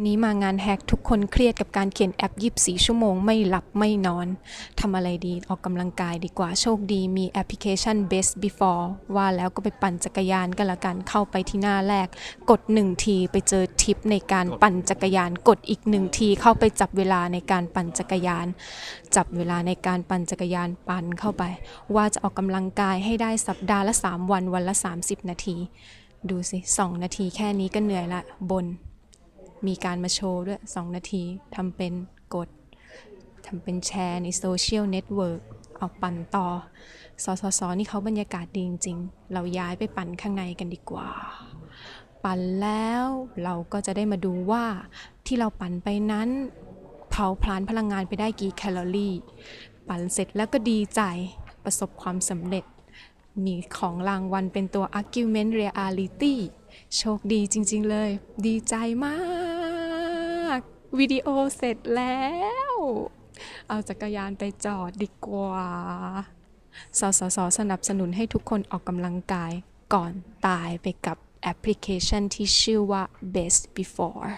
นี้มางานแฮกทุกคนเครียดกับการเขียนแอป24ชั่วโมงไม่หลับไม่นอนทำอะไรดีออกกำลังกายดีกว่าโชคดีมีแอปพลิเคชัน Best Before ว่าแล้วก็ไปปั่นจักรยานกันละกันเข้าไปที่หน้าแรก กด1ทีไปเจอทิปในการปั่นจักรยาน กดอีก1ทีเข้าไปจับเวลาในการปั่นจักรยาน จับเวลาในการปั่นจักรยานปั่นเข้าไป ว่าจะออกกำลังกายให้ได้สัปดาห์ละ 3 วันวันละ 30 นาที ดูสิ2นาทีแค่นี้ก็เหนื่อยละบน มีการมาโชว์ด้วย 2 นาทีทำเป็นกดทำเป็นแชร์ในโซเชียลเน็ตเวิร์กเอาปั่นต่อสสสนี่เขาบรรยากาศดีจริง ๆ เราย้ายไปปั่นข้างในกันดีกว่า ปั่นแล้วเราก็จะได้มาดูว่าที่เราปั่นไปนั้น เผาพลานพลังงานไปได้กี่แคลอรี่ ปั่นเสร็จแล้วก็ดีใจประสบความสำเร็จ มีของรางวัลเป็นตัว Argument Reality โชคดีจริง ๆ เลย ดีใจมาก วิดีโอเสร็จแล้ว เอาจักรยานไปจอดดีกว่า สสส สนับสนุนให้ทุกคนออกกำลังกายก่อนตายไปกับแอปพลิเคชันที่ชื่อว่า Best Before